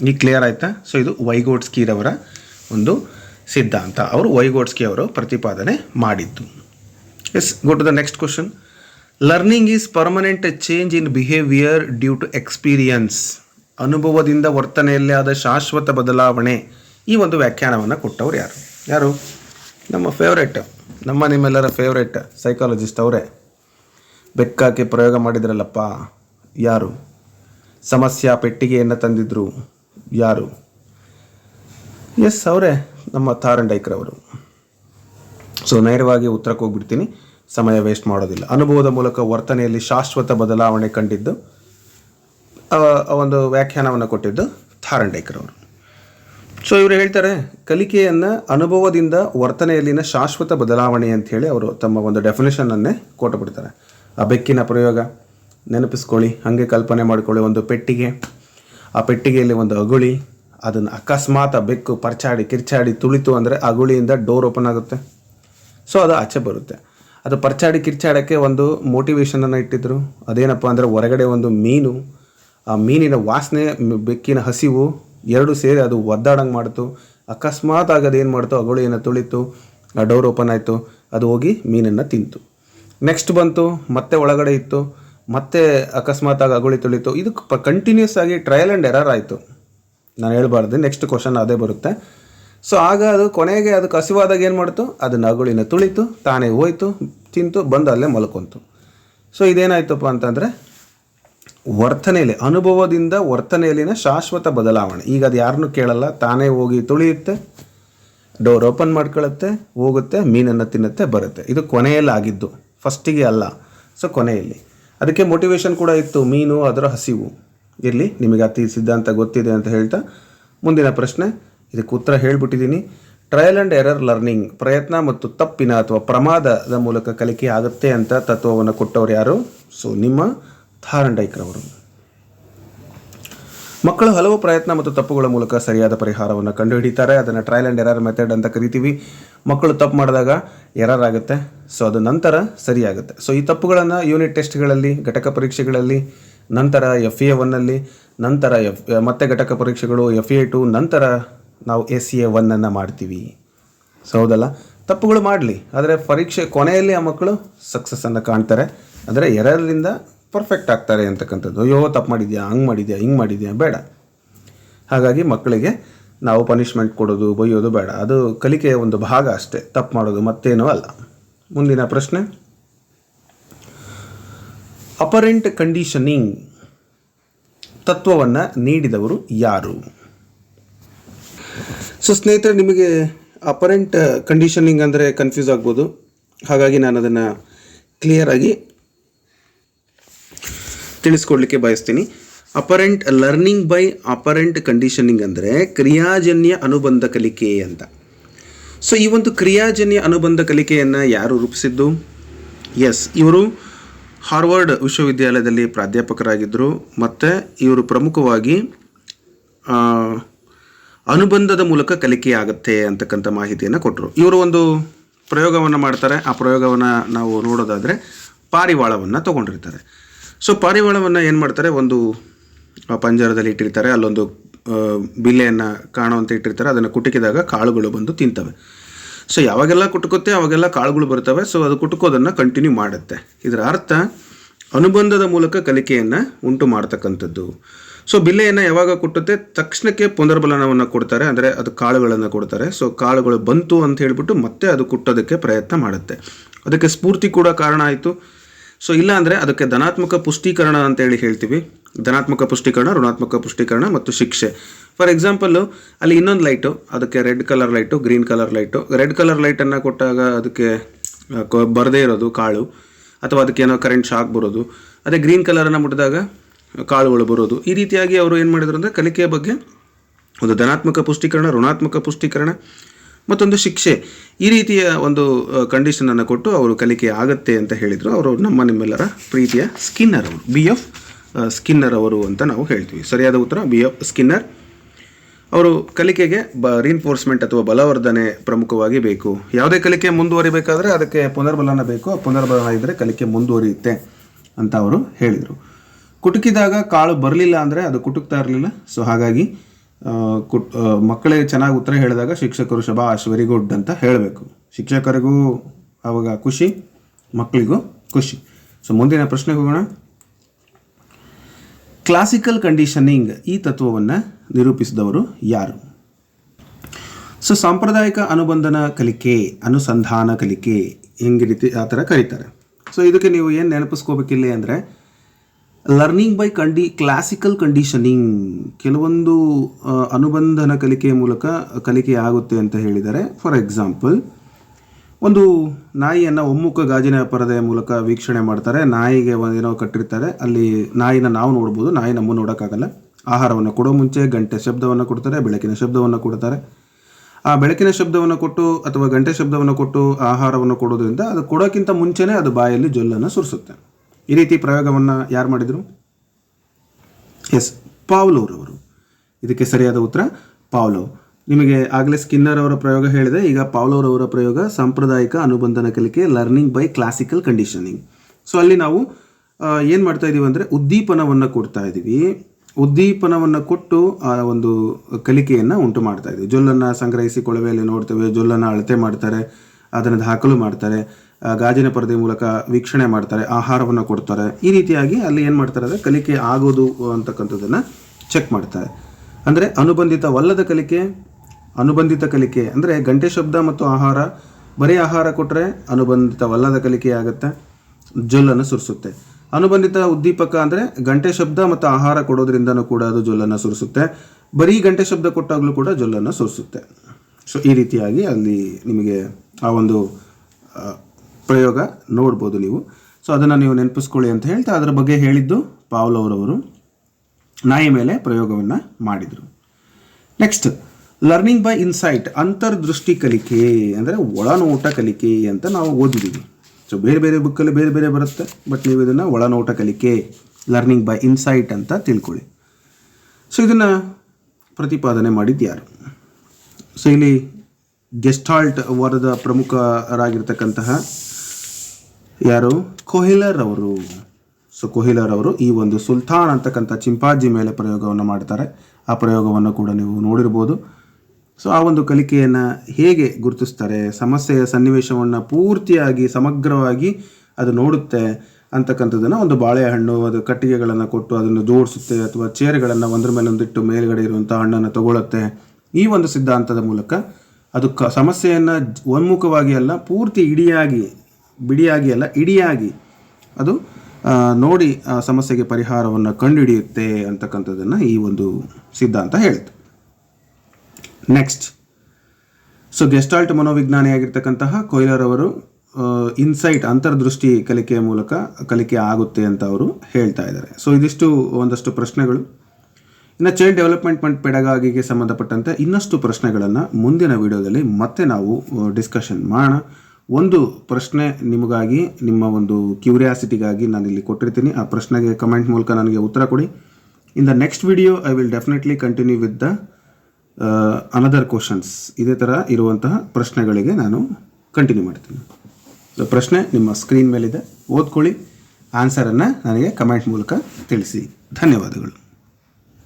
ಈ ಕ್ಲಿಯರ್ ಆಯಿತಾ? ಸೊ ಇದು ವೈಗೋಡ್ಸ್ಕಿರ್ ಅವರ ಒಂದು ಸಿದ್ಧಾಂತ. ಅವರು ವೈಗೋಡ್ಸ್ಕಿ ಅವರು ಪ್ರತಿಪಾದನೆ ಮಾಡಿದ್ದು. Yes go to the next question learning is permanent change in behaviour due to experience ಅನುಭವದಿಂದ ವರ್ತನೆಯಲ್ಲಿ ಆದ ಶಾಶ್ವತ ಬದಲಾವಣೆ ಈ ಒಂದು ವ್ಯಾಖ್ಯಾನವನ್ನು ಕೊಟ್ಟವ್ರು ಯಾರು? ಯಾರು? ನಮ್ಮ ಫೇವ್ರೆಟ್ ನಮ್ಮ ನಿಮ್ಮೆಲ್ಲರ ಫೇವ್ರೆಟ್ ಸೈಕಾಲಜಿಸ್ಟ್ ಅವರೇ. ಬೆಕ್ಕಾಕಿ ಪ್ರಯೋಗ ಮಾಡಿದ್ರಲ್ಲಪ್ಪ, ಯಾರು? ಸಮಸ್ಯೆ ಪೆಟ್ಟಿಗೆಯನ್ನು ತಂದಿದ್ರು, ಯಾರು? ಎಸ್ ಅವರೇ, ನಮ್ಮ ತಾರಂಡೈಕ್ರವರು. ಸೊ ನೇರವಾಗಿ ಉತ್ತರಕ್ಕೆ ಹೋಗ್ಬಿಡ್ತೀನಿ. ಸಮಯ ವೇಸ್ಟ್ ಮಾಡೋದಿಲ್ಲ. ಅನುಭವದ ಮೂಲಕ ವರ್ತನೆಯಲ್ಲಿ ಶಾಶ್ವತ ಬದಲಾವಣೆ ಕಂಡಿದ್ದು ಒಂದು ವ್ಯಾಖ್ಯಾನವನ್ನು ಕೊಟ್ಟಿದ್ದು ಥಾರಂಡೇಕರ್ ಅವರು ಸೊ ಇವರು ಹೇಳ್ತಾರೆ, ಕಲಿಕೆಯನ್ನು ಅನುಭವದಿಂದ ವರ್ತನೆಯಲ್ಲಿನ ಶಾಶ್ವತ ಬದಲಾವಣೆ ಅಂತ ಹೇಳಿ ಅವರು ತಮ್ಮ ಒಂದು ಡೆಫಿನೇಷನನ್ನೇ ಕೊಟ್ಟುಬಿಡ್ತಾರೆ ಆ ಬೆಕ್ಕಿನ ಪ್ರಯೋಗ, ನೆನಪಿಸ್ಕೊಳ್ಳಿ, ಹಾಗೆ ಕಲ್ಪನೆ ಮಾಡ್ಕೊಳ್ಳಿ, ಒಂದು ಪೆಟ್ಟಿಗೆ. ಆ ಪೆಟ್ಟಿಗೆಯಲ್ಲಿ ಒಂದು ಅಗುಳಿ, ಅದನ್ನು ಅಕಸ್ಮಾತ್ ಆ ಬೆಕ್ಕು ಪರ್ಚಾಡಿ ಕಿರ್ಚಾಡಿ ತುಳಿತು ಅಂದರೆ ಅಗುಳಿಯಿಂದ ಡೋರ್ ಓಪನ್ ಆಗುತ್ತೆ. ಸೊ ಅದು ಆಚೆ ಬರುತ್ತೆ. ಅದು ಪರ್ಚಾಡಿ ಕಿರ್ಚಾಡೋಕ್ಕೆ ಒಂದು ಮೋಟಿವೇಶನನ್ನು ಇಟ್ಟಿದ್ದರು ಅದೇನಪ್ಪ ಅಂದರೆ ಹೊರಗಡೆ ಒಂದು ಮೀನು, ಆ ಮೀನಿನ ವಾಸನೆ, ಬೆಕ್ಕಿನ ಹಸಿವು ಎರಡು ಸೇರಿ ಅದು ಒದ್ದಾಡಂಗೆ ಮಾಡ್ತು. ಅಕಸ್ಮಾತ್ ಆಗೋದು ಅದೇನು ಮಾಡ್ತು ಏನೋ ತುಳಿತು, ಆ ಡೋರ್ ಓಪನ್ ಆಯಿತು, ಅದು ಹೋಗಿ ಮೀನನ್ನು ತಿಂತು. ನೆಕ್ಸ್ಟ್ ಬಂತು, ಮತ್ತೆ ಒಳಗಡೆ ಇತ್ತು, ಮತ್ತೆ ಅಕಸ್ಮಾತ್ ಆಗಿ ಅಗುಳಿ ತುಳಿತು. ಇದು ಕಂಟಿನ್ಯೂಸ್ ಆಗಿ ಟ್ರಯಲ್ ಆ್ಯಂಡ್ ಎರರ್ ಆಯಿತು. ನಾನು ಹೇಳ್ಬಾರ್ದು ನೆಕ್ಸ್ಟ್ ಕ್ವಶನ್ ಅದೇ ಬರುತ್ತೆ. ಸೊ ಆಗ ಅದು ಕೊನೆಗೆ ಅದಕ್ಕೆ ಹಸಿವಾದಾಗ ಏನು ಮಾಡ್ತು, ಅದನ್ನು ಅಗುಳಿನ ತುಳಿತು, ತಾನೇ ಹೋಯ್ತು ತಿಂತು ಬಂದು ಅಲ್ಲೇ ಮಲ್ಕೊಂತು. ಸೊ ಇದೇನಾಯ್ತಪ್ಪ ಅಂತಂದರೆ, ವರ್ತನೆಯಲ್ಲಿ, ಅನುಭವದಿಂದ ವರ್ತನೆಯಲ್ಲಿನ ಶಾಶ್ವತ ಬದಲಾವಣೆ. ಈಗ ಅದು ಯಾರನ್ನೂ ಕೇಳಲ್ಲ, ತಾನೇ ಹೋಗಿ ತುಳಿಯುತ್ತೆ, ಡೋರ್ ಓಪನ್ ಮಾಡ್ಕೊಳ್ಳುತ್ತೆ, ಹೋಗುತ್ತೆ, ಮೀನನ್ನು ತಿನ್ನುತ್ತೆ, ಬರುತ್ತೆ. ಇದು ಕೊನೆಯಲ್ಲಿ ಆಗಿದ್ದು. ಫಸ್ಟಿಗೆ ಅಲ್ಲ. ಸೊ ಕೊನೆಯಲ್ಲಿ. ಅದಕ್ಕೆ ಮೋಟಿವೇಶನ್ ಕೂಡ ಇತ್ತು. ಮೀನು, ಅದರ ಹಸಿವು. ಇರಲಿ, ನಿಮಗೆ ಅತಿ ಸಿದ್ಧಾಂತ ಗೊತ್ತಿದೆ ಅಂತ ಹೇಳ್ತಾ, ಮುಂದಿನ ಪ್ರಶ್ನೆ, ಇದಕ್ಕೆ ಉತ್ತರ ಹೇಳ್ಬಿಟ್ಟಿದ್ದೀನಿ. ಟ್ರಯಲ್ ಆ್ಯಂಡ್ ಎರರ್ ಲರ್ನಿಂಗ್ ಪ್ರಯತ್ನ ಮತ್ತು ತಪ್ಪಿನ ಅಥವಾ ಪ್ರಮಾದದ ಮೂಲಕ ಕಲಿಕೆ ಆಗುತ್ತೆ ಅಂತ ತತ್ವವನ್ನು ಕೊಟ್ಟವರು ಯಾರು? ಸೊ ನಿಮ್ಮ ಥಾರಂಡೈಕ್ರವರು ಮಕ್ಕಳು ಹಲವು ಪ್ರಯತ್ನ ಮತ್ತು ತಪ್ಪುಗಳ ಮೂಲಕ ಸರಿಯಾದ ಪರಿಹಾರವನ್ನು ಕಂಡುಹಿಡಿತಾರೆ. ಅದನ್ನು ಟ್ರಯಲ್ ಆ್ಯಂಡ್ ಎರರ್ ಮೆಥಡ್ ಅಂತ ಕರಿತೀವಿ. ಮಕ್ಕಳು ತಪ್ಪು ಮಾಡಿದಾಗ ಎರರ್ ಆಗುತ್ತೆ. ಸೊ ಅದು ನಂತರ ಸರಿಯಾಗುತ್ತೆ. ಸೊ ಈ ತಪ್ಪುಗಳನ್ನು ಯೂನಿಟ್ ಟೆಸ್ಟ್ಗಳಲ್ಲಿ ಘಟಕ ಪರೀಕ್ಷೆಗಳಲ್ಲಿ, ನಂತರ ಎಫ್ ಎ ಒನ್ನಲ್ಲಿ ನಂತರ ಎಫ್ ಮತ್ತೆ ಘಟಕ ಪರೀಕ್ಷೆಗಳು ಎಫ್ ಎ ಟು ನಂತರ ನಾವು ಎಸ್ ಎ ಒನ್ನನ್ನು ಮಾಡ್ತೀವಿ. ಸೊ ಹೌದಲ್ಲ? ತಪ್ಪುಗಳು ಮಾಡಲಿ. ಆದರೆ ಪರೀಕ್ಷೆ ಕೊನೆಯಲ್ಲಿ ಆ ಮಕ್ಕಳು ಸಕ್ಸಸ್ಸನ್ನು ಕಾಣ್ತಾರೆ. ಅಂದರೆ ಎರರಿಂದ ಪರ್ಫೆಕ್ಟ್ ಆಗ್ತಾರೆ ಅಂತಕ್ಕಂಥದ್ದು. ಅಯ್ಯೋ, ತಪ್ಪು ಮಾಡಿದ್ಯಾ? ಹಂಗೆ ಮಾಡಿದ್ಯಾ? ಹಿಂಗೆ ಮಾಡಿದ್ಯಾ? ಬೇಡ. ಹಾಗಾಗಿ ಮಕ್ಕಳಿಗೆ ನಾವು ಪನಿಷ್ಮೆಂಟ್ ಕೊಡೋದು ಬೈಯೋದು ಬೇಡ. ಅದು ಕಲಿಕೆಯ ಒಂದು ಭಾಗ ಅಷ್ಟೇ. ತಪ್ಪು ಮಾಡೋದು ಮತ್ತೇನೂ ಅಲ್ಲ. ಮುಂದಿನ ಪ್ರಶ್ನೆ. ಅಪರೆಂಟ್ ಕಂಡೀಷನಿಂಗ್ ತತ್ವವನ್ನು ನೀಡಿದವರು ಯಾರು? ಸೊ ಸ್ನೇಹಿತರೆ, ನಿಮಗೆ ಅಪರೆಂಟ್ ಕಂಡೀಷನಿಂಗ್ ಅಂದರೆ ಕನ್ಫ್ಯೂಸ್ ಆಗ್ಬೋದು. ಹಾಗಾಗಿ ನಾನು ಅದನ್ನು ಕ್ಲಿಯರಾಗಿ ತಿಳಿಸ್ಕೊಡ್ಲಿಕ್ಕೆ ಬಯಸ್ತೀನಿ. Operant learning by operant conditioning ಅಂದರೆ ಕ್ರಿಯಾಜನ್ಯ ಅನುಬಂಧ ಕಲಿಕೆ ಅಂತ. ಸೊ ಈ ಒಂದು ಕ್ರಿಯಾಜನ್ಯ ಅನುಬಂಧ ಕಲಿಕೆಯನ್ನು ಯಾರು ರೂಪಿಸಿದ್ದು? ಎಸ್ ಇವರು ಹಾರ್ವರ್ಡ್ ವಿಶ್ವವಿದ್ಯಾಲಯದಲ್ಲಿ ಪ್ರಾಧ್ಯಾಪಕರಾಗಿದ್ದರು ಮತ್ತು ಇವರು ಪ್ರಮುಖವಾಗಿ ಅನುಬಂಧದ ಮೂಲಕ ಕಲಿಕೆ ಆಗುತ್ತೆ ಅಂತಕ್ಕಂಥ ಮಾಹಿತಿಯನ್ನು ಕೊಟ್ಟರು ಇವರು ಒಂದು ಪ್ರಯೋಗವನ್ನು ಮಾಡ್ತಾರೆ. ಆ ಪ್ರಯೋಗವನ್ನು ನಾವು ನೋಡೋದಾದರೆ ಪಾರಿವಾಳವನ್ನು ತೊಗೊಂಡಿರ್ತಾರೆ. ಸೊ ಪಾರಿವಾಳವನ್ನು ಏನು ಮಾಡ್ತಾರೆ? ಒಂದು ಪಂಜರದಲ್ಲಿ ಇಟ್ಟಿರ್ತಾರೆ. ಅಲ್ಲೊಂದು ಬಿಲ್ಲೆಯನ್ನು ಕಾಣುವಂತೆ ಇಟ್ಟಿರ್ತಾರೆ. ಅದನ್ನು ಕುಟುಕಿದಾಗ ಕಾಳುಗಳು ಬಂದು ತಿಂತವೆ. ಸೊ ಯಾವಾಗೆಲ್ಲ ಕುಟುಕುತ್ತೆ ಅವಾಗೆಲ್ಲ ಕಾಳುಗಳು ಬರ್ತವೆ. ಸೊ ಅದು ಕುಟುಕೋದನ್ನು ಕಂಟಿನ್ಯೂ ಮಾಡುತ್ತೆ. ಇದರ ಅರ್ಥ ಅನುಬಂಧದ ಮೂಲಕ ಕಲಿಕೆಯನ್ನು ಉಂಟು ಮಾಡ್ತಕ್ಕಂಥದ್ದು. ಸೊ ಬಿಲ್ಲೆಯನ್ನು ಯಾವಾಗ ಕೊಟ್ಟುತ್ತೆ? ತಕ್ಷಣಕ್ಕೆ ಪುನರ್ಬಲನವನ್ನು ಕೊಡ್ತಾರೆ. ಅಂದರೆ ಅದು ಕಾಳುಗಳನ್ನು ಕೊಡ್ತಾರೆ. ಸೊ ಕಾಳುಗಳು ಬಂತು ಅಂತ ಹೇಳಿಬಿಟ್ಟು ಮತ್ತೆ ಅದು ಕುಟ್ಟೋದಕ್ಕೆ ಪ್ರಯತ್ನ ಮಾಡುತ್ತೆ. ಅದಕ್ಕೆ ಸ್ಫೂರ್ತಿ ಕೂಡ ಕಾರಣ ಆಯಿತು. ಸೊ ಇಲ್ಲ ಅಂದರೆ ಅದಕ್ಕೆ ಧನಾತ್ಮಕ ಪುಷ್ಟೀಕರಣ ಅಂತೇಳಿ ಹೇಳ್ತೀವಿ. ಧನಾತ್ಮಕ ಪುಷ್ಟೀಕರಣ, ಋಣಾತ್ಮಕ ಪುಷ್ಟೀಕರಣ ಮತ್ತು ಶಿಕ್ಷೆ. ಫಾರ್ ಎಕ್ಸಾಂಪಲ್ಲು ಅಲ್ಲಿ ಇನ್ನೊಂದು ಲೈಟು ಅದಕ್ಕೆ red colour light green colour light red colour ಲೈಟನ್ನು ಕೊಟ್ಟಾಗ ಅದಕ್ಕೆ ಬರದೇ ಇರೋದು ಕಾಳು. ಅಥವಾ ಅದಕ್ಕೆ ಏನೋ ಕರೆಂಟ್ ಶಾಕ್ ಬರೋದು. ಅದೇ ಗ್ರೀನ್ ಕಲರನ್ನು ಮುಟ್ಟಿದಾಗ ಕಾಳುಗಳು ಬರೋದು. ಈ ರೀತಿಯಾಗಿ ಅವರು ಏನು ಮಾಡಿದ್ರು ಅಂದರೆ ಕಲಿಕೆಯ ಬಗ್ಗೆ ಒಂದು ಧನಾತ್ಮಕ ಪುಷ್ಟೀಕರಣ, ಋಣಾತ್ಮಕ ಪುಷ್ಟೀಕರಣ ಮತ್ತೊಂದು ಶಿಕ್ಷೆ. ಈ ರೀತಿಯ ಒಂದು ಕಂಡೀಷನನ್ನು ಕೊಟ್ಟು ಅವರು ಕಲಿಕೆ ಆಗತ್ತೆ ಅಂತ ಹೇಳಿದರು. ಅವರು ನಮ್ಮ ನಿಮ್ಮೆಲ್ಲರ ಪ್ರೀತಿಯ ಸ್ಕಿನ್ನರ್ ಅವರು. ಬಿ ಎಫ್ ಸ್ಕಿನ್ನರ್ ಅವರು ಅಂತ ನಾವು ಹೇಳ್ತೀವಿ. ಸರಿಯಾದ ಉತ್ತರ? B F Skinner. ಅವರು ಕಲಿಕೆಗೆ ಬ ರೀನ್ಫೋರ್ಸ್ಮೆಂಟ್ ಅಥವಾ ಬಲವರ್ಧನೆ ಪ್ರಮುಖವಾಗಿ ಬೇಕು. ಯಾವುದೇ ಕಲಿಕೆ ಮುಂದುವರಿಬೇಕಾದ್ರೆ ಅದಕ್ಕೆ ಪುನರ್ಬಲನ ಬೇಕು. ಪುನರ್ಬಲನ ಇದ್ದರೆ ಕಲಿಕೆ ಮುಂದುವರಿಯುತ್ತೆ ಅಂತ ಅವರು ಹೇಳಿದರು. ಕುಟುಕಿದಾಗ ಕಾಳು ಬರಲಿಲ್ಲ ಅಂದರೆ ಅದು ಕುಟುಕ್ತಾ ಇರಲಿಲ್ಲ. ಸೊ ಹಾಗಾಗಿ ಕುಟ್ ಮಕ್ಕಳಿಗೆ ಚೆನ್ನಾಗಿ ಉತ್ತರ ಹೇಳಿದಾಗ ಶಿಕ್ಷಕರು ಶಬಾ ವೆರಿ ಗುಡ್ ಅಂತ ಹೇಳಬೇಕು. ಶಿಕ್ಷಕರಿಗೂ ಅವಾಗ ಖುಷಿ, ಮಕ್ಕಳಿಗೂ ಖುಷಿ. ಸೊ ಮುಂದಿನ ಪ್ರಶ್ನೆಗೆ ಹೋಗೋಣ. ಕ್ಲಾಸಿಕಲ್ ಕಂಡೀಷನಿಂಗ್ ಈ ತತ್ವವನ್ನು ನಿರೂಪಿಸಿದವರು ಯಾರು? ಸೊ ಸಾಂಪ್ರದಾಯಿಕ ಅನುಬಂಧನ ಕಲಿಕೆ, ಅನುಸಂಧಾನ ಕಲಿಕೆ ಹೆಂಗೆ ರೀತಿ ಆ ಥರ ಕರೀತಾರೆ. ಸೊ ಇದಕ್ಕೆ ನೀವು ಏನು ನೆನಪಿಸ್ಕೋಬೇಕಿಲ್ಲ ಅಂದರೆ ಲರ್ನಿಂಗ್ ಬೈ ಕಂಡಿ ಕ್ಲಾಸಿಕಲ್ ಕಂಡೀಷನಿಂಗ್ ಕೆಲವೊಂದು ಅನುಬಂಧನ ಕಲಿಕೆಯ ಮೂಲಕ ಕಲಿಕೆ ಆಗುತ್ತೆ ಅಂತ ಹೇಳಿದರೆ ಫಾರ್ ಎಕ್ಸಾಂಪಲ್ ಒಂದು ನಾಯಿಯನ್ನು ಒಮ್ಮುಖ ಗಾಜಿನ ಪರದೆಯ ಮೂಲಕ ವೀಕ್ಷಣೆ ಮಾಡ್ತಾರೆ. ನಾಯಿಗೆ ಒಂದೇನೋ ಕಟ್ಟಿರ್ತಾರೆ. ಅಲ್ಲಿ ನಾಯಿನ ನಾವು ನೋಡ್ಬೋದು. ನಾಯಿ ನಮ್ಮನ್ನು ನೋಡೋಕ್ಕಾಗಲ್ಲ. ಆಹಾರವನ್ನು ಕೊಡೋ ಮುಂಚೆ ಗಂಟೆ ಶಬ್ದವನ್ನು ಕೊಡ್ತಾರೆ, ಬೆಳಕಿನ ಶಬ್ದವನ್ನು ಕೊಡ್ತಾರೆ. ಆ ಬೆಳಕಿನ ಶಬ್ದವನ್ನು ಕೊಟ್ಟು ಅಥವಾ ಗಂಟೆ ಶಬ್ದವನ್ನು ಕೊಟ್ಟು ಆಹಾರವನ್ನು ಕೊಡೋದ್ರಿಂದ ಅದು ಕೊಡೋಕ್ಕಿಂತ ಮುಂಚೆನೇ ಅದು ಬಾಯಲ್ಲಿ ಜೊಲ್ಲನ್ನು ಸುರಿಸುತ್ತೆ. ಈ ರೀತಿ ಪ್ರಯೋಗವನ್ನು ಯಾರು ಮಾಡಿದರು? ಎಸ್ ಪಾವ್ಲೋರವರು. ಇದಕ್ಕೆ ಸರಿಯಾದ ಉತ್ತರ, ಪಾವ್ಲೋ. ನಿಮಗೆ ಆಗಲೇ ಸ್ಕಿನ್ನರ್ ಅವರ ಪ್ರಯೋಗ ಹೇಳಿದೆ. ಈಗ ಪಾವ್ಲೋರ್ ಅವರ ಪ್ರಯೋಗ ಸಾಂಪ್ರದಾಯಿಕ ಅನುಬಂಧನ ಕಲಿಕೆ learning by classical conditioning so ಅಲ್ಲಿ ನಾವು ಏನು ಮಾಡ್ತಾ ಇದ್ದೀವಿ ಅಂದರೆ ಉದ್ದೀಪನವನ್ನು ಕೊಡ್ತಾ ಇದ್ದೀವಿ ಉದ್ದೀಪನವನ್ನು ಕೊಟ್ಟು, ಆ, ಒಂದು ಕಲಿಕೆಯನ್ನು ಉಂಟು ಮಾಡ್ತಾ ಇದ್ದೀವಿ ಜೊಲ್ಲನ್ನು ಸಂಗ್ರಹಿಸಿ ಕೊಳವೆಯಲ್ಲಿ ನೋಡ್ತೇವೆ, ಜೊಲ್ಲನ್ನು ಅಳತೆ ಮಾಡ್ತಾರೆ, ಅದನ್ನು ದಾಖಲು ಮಾಡ್ತಾರೆ. ಗಾಜಿನ ಪರದೆ ಮೂಲಕ ವೀಕ್ಷಣೆ ಮಾಡ್ತಾರೆ, ಆಹಾರವನ್ನು ಕೊಡ್ತಾರೆ. ಈ ರೀತಿಯಾಗಿ ಅಲ್ಲಿ ಏನು ಮಾಡ್ತಾರೆ ಅಂದರೆ ಕಲಿಕೆ ಆಗೋದು ಅಂತಕ್ಕಂಥದ್ದನ್ನು ಚೆಕ್ ಮಾಡ್ತಾರೆ. ಅಂದರೆ ಅನುಬಂಧಿತವಲ್ಲದ ಕಲಿಕೆ, ಅನುಬಂಧಿತ ಕಲಿಕೆ, ಅಂದರೆ ಗಂಟೆ ಶಬ್ದ ಮತ್ತು ಆಹಾರ, ಬರೀ ಆಹಾರ ಕೊಟ್ಟರೆ ಅನುಬಂಧಿತವಲ್ಲದ ಕಲಿಕೆ ಆಗುತ್ತೆ, ಜೊಲ್ಲನ್ನು ಸುರಿಸುತ್ತೆ. ಅನುಬಂಧಿತ ಉದ್ದೀಪಕ ಅಂದರೆ ಗಂಟೆ ಶಬ್ದ ಮತ್ತು ಆಹಾರ ಕೊಡೋದ್ರಿಂದನೂ ಕೂಡ ಅದು ಜೊಲ್ಲನ್ನು ಸುರಿಸುತ್ತೆ. ಬರೀ ಗಂಟೆ ಶಬ್ದ ಕೊಟ್ಟಾಗಲೂ ಕೂಡ ಜೊಲ್ಲನ್ನು ಸುರಿಸುತ್ತೆ. ಸೊ ಈ ರೀತಿಯಾಗಿ ಅಲ್ಲಿ ನಿಮಗೆ ಆ ಒಂದು ಪ್ರಯೋಗ ನೋಡ್ಬೋದು ನೀವು. ಸೊ ಅದನ್ನು ನೀವು ನೆನಪಿಸ್ಕೊಳ್ಳಿ ಅಂತ ಹೇಳ್ತಾ ಅದರ ಬಗ್ಗೆ ಹೇಳಿದ್ದು ಪಾವ್ಲೋರವರು ನಾಯಿ ಮೇಲೆ ಪ್ರಯೋಗವನ್ನು ಮಾಡಿದರು. ನೆಕ್ಸ್ಟ್ ಲರ್ನಿಂಗ್ ಬೈ ಇನ್ಸೈಟ್ ಅಂತರ್ದೃಷ್ಟಿ ಕಲಿಕೆ ಅಂದರೆ ಒಳನೋಟ ಕಲಿಕೆ ಅಂತ ನಾವು ಓದಿದ್ದೀವಿ ಸೊ ಬೇರೆ ಬೇರೆ ಬುಕ್ಕಲ್ಲಿ ಬೇರೆ ಬೇರೆ ಬರುತ್ತೆ ಬಟ್ ನೀವು ಇದನ್ನು ಒಳನೋಟ ಕಲಿಕೆ ಲರ್ನಿಂಗ್ ಬೈ ಇನ್ಸೈಟ್ ಅಂತ ತಿಳ್ಕೊಳ್ಳಿ. ಸೊ ಇದನ್ನು ಪ್ರತಿಪಾದನೆ ಮಾಡಿದ್ದು ಯಾರು? ಸೊ ಇಲ್ಲಿ ಗೆಸ್ಟಾಲ್ಟ್ ವರದ ಪ್ರಮುಖರಾಗಿರ್ತಕ್ಕಂತಹ ಯಾರು? ಕೊಹಿಲರ್ ಅವರು ಸೊ ಕೊಹಿಲರ್ ಅವರು ಈ ಒಂದು ಸುಲ್ತಾನ್ ಅಂತಕ್ಕಂಥ ಚಿಂಪಾಜಿ ಮೇಲೆ ಪ್ರಯೋಗವನ್ನು ಮಾಡ್ತಾರೆ. ಆ ಪ್ರಯೋಗವನ್ನು ಕೂಡ ನೀವು ನೋಡಿರ್ಬೋದು. ಸೊ ಆ ಒಂದು ಕಲಿಕೆಯನ್ನು ಹೇಗೆ ಗುರುತಿಸ್ತಾರೆ? ಸಮಸ್ಯೆಯ ಸನ್ನಿವೇಶವನ್ನು ಪೂರ್ತಿಯಾಗಿ, ಸಮಗ್ರವಾಗಿ ಅದು ನೋಡುತ್ತೆ ಅಂತಕ್ಕಂಥದ್ದನ್ನು ಒಂದು ಬಾಳೆಹಣ್ಣು, ಅದು ಕಟ್ಟಿಗೆಗಳನ್ನು ಕೊಟ್ಟು ಅದನ್ನು ಜೋಡಿಸುತ್ತೆ ಅಥವಾ ಚೇರ್ಗಳನ್ನು ಒಂದ್ರ ಮೇಲೆ ಒಂದಿಟ್ಟು ಮೇಲ್ಗಡೆ ಇರುವಂಥ ಹಣ್ಣನ್ನು ತಗೊಳುತ್ತೆ. ಈ ಒಂದು ಸಿದ್ಧಾಂತದ ಮೂಲಕ ಅದು ಕ, ಸಮಸ್ಯೆಯನ್ನು ಒಮ್ಮುಖವಾಗಿ ಅಲ್ಲ, ಪೂರ್ತಿ ಇಡಿಯಾಗಿ ಬಿಡಿಯಾಗಿ ಅಲ್ಲ, ಇಡಿಯಾಗಿ ಅದು ನೋಡಿ ಆ ಸಮಸ್ಯೆಗೆ ಪರಿಹಾರವನ್ನು ಕಂಡುಹಿಡಿಯುತ್ತೆ ಅಂತಕ್ಕಂಥದ್ದನ್ನು ಈ ಒಂದು ಸಿದ್ಧಾಂತ ಹೇಳುತ್ತೆ. ನೆಕ್ಸ್ಟ್ ಸೊ ಗೆಸ್ಟಾಲ್ಟ್ ಮನೋವಿಜ್ಞಾನಿಯಾಗಿರ್ತಕ್ಕಂತಹ ಕೊಯ್ಲರ್ ಅವರು ಇನ್ಸೈಟ್ ಅಂತರ್ದೃಷ್ಟಿ ಕಲಿಕೆಯ ಮೂಲಕ ಕಲಿಕೆ ಆಗುತ್ತೆ ಅಂತ ಅವರು ಹೇಳ್ತಾ ಇದ್ದಾರೆ. ಸೊ ಇದಿಷ್ಟು ಒಂದಷ್ಟು ಪ್ರಶ್ನೆಗಳು. ಇನ್ನು ಚೈಲ್ಡ್ ಡೆವಲಪ್ಮೆಂಟ್ ಮಂಟ್ ಪೆಡಗಾಗಿಗೆ ಸಂಬಂಧಪಟ್ಟಂತೆ ಇನ್ನಷ್ಟು ಪ್ರಶ್ನೆಗಳನ್ನು ಮುಂದಿನ ವಿಡಿಯೋದಲ್ಲಿ ಮತ್ತೆ ನಾವು ಡಿಸ್ಕಷನ್ ಮಾಡೋಣ. ಒಂದು ಪ್ರಶ್ನೆ ನಿಮಗಾಗಿ, ನಿಮ್ಮ ಒಂದು ಕ್ಯೂರಿಯಾಸಿಟಿಗಾಗಿ ನಾನು ಇಲ್ಲಿ ಕೊಟ್ಟಿರ್ತೀನಿ. ಆ ಪ್ರಶ್ನೆಗೆ ಕಮೆಂಟ್ ಮೂಲಕ ನನಗೆ ಉತ್ತರ ಕೊಡಿ. In the next video I will definitely continue with the another questions ಇದೇ ಥರ ಇರುವಂತಹ ಪ್ರಶ್ನೆಗಳಿಗೆ ನಾನು ಕಂಟಿನ್ಯೂ ಮಾಡ್ತೀನಿ. ಸೊ ಪ್ರಶ್ನೆ ನಿಮ್ಮ ಸ್ಕ್ರೀನ್ ಮೇಲಿದೆ. ಓದ್ಕೊಳ್ಳಿ. ಆನ್ಸರನ್ನು ನನಗೆ ಕಮೆಂಟ್ ಮೂಲಕ ತಿಳಿಸಿ. ಧನ್ಯವಾದಗಳು.